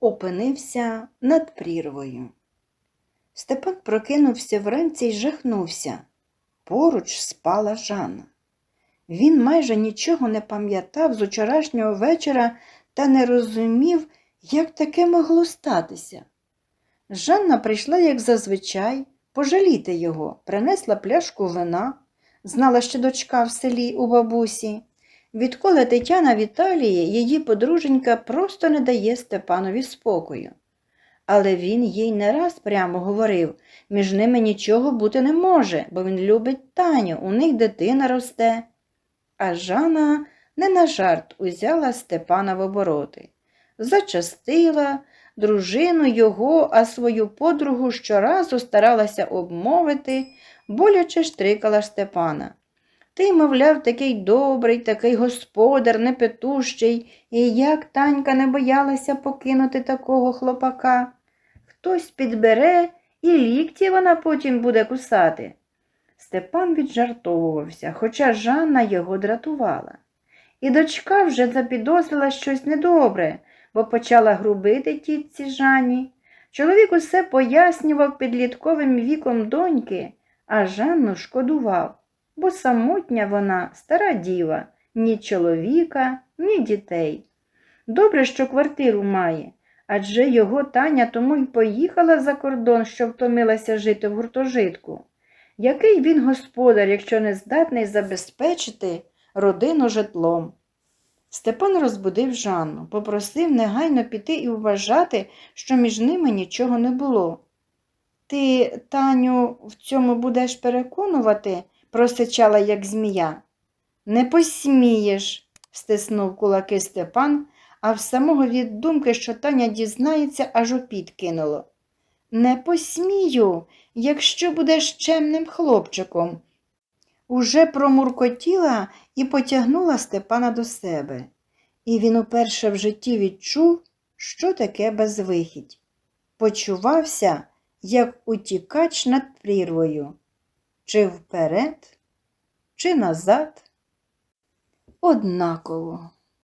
опинився над прірвою. Степан прокинувся вранці й жахнувся. Поруч спала Жанна. Він майже нічого не пам'ятав з учорашнього вечора та не розумів, як таке могло статися. Жанна прийшла, як зазвичай, пожаліти його, принесла пляшку вина, знала, що дочка в селі у бабусі. Відколи Тетяна в Італії, її подруженька просто не дає Степанові спокою. Але він їй не раз прямо говорив, між ними нічого бути не може, бо він любить Таню, у них дитина росте. А Жана не на жарт узяла Степана в обороти. Зачастила дружину його, а свою подругу щоразу старалася обмовити, боляче штрикала Степана. Ти, мовляв, такий добрий, такий господар, непетущий, і як Танька не боялася покинути такого хлопака. Хтось підбере і лікті вона потім буде кусати. Степан віджартовувався, хоча Жанна його дратувала. І дочка вже запідозрила щось недобре, бо почала грубити тітці Жанні. Чоловік усе пояснював підлітковим віком доньки, а Жанну шкодував, бо самотня вона стара діва, ні чоловіка, ні дітей. Добре, що квартиру має, адже його Таня тому й поїхала за кордон, що втомилася жити в гуртожитку. Який він господар, якщо не здатний забезпечити родину житлом? Степан розбудив Жанну, попросив негайно піти і вважати, що між ними нічого не було. Ти, Таню, в цьому будеш переконувати, просичала, як змія. Не посмієш, стиснув кулаки Степан, а в самого від думки, що Таня дізнається, аж опіт кинуло. Не посмію, якщо будеш чемним хлопчиком. Уже промуркотіла і потягнула Степана до себе. І він уперше в житті відчув, що таке безвихідь. Почувався, як утікач над прірвою, чи вперед, чи назад. Однаково.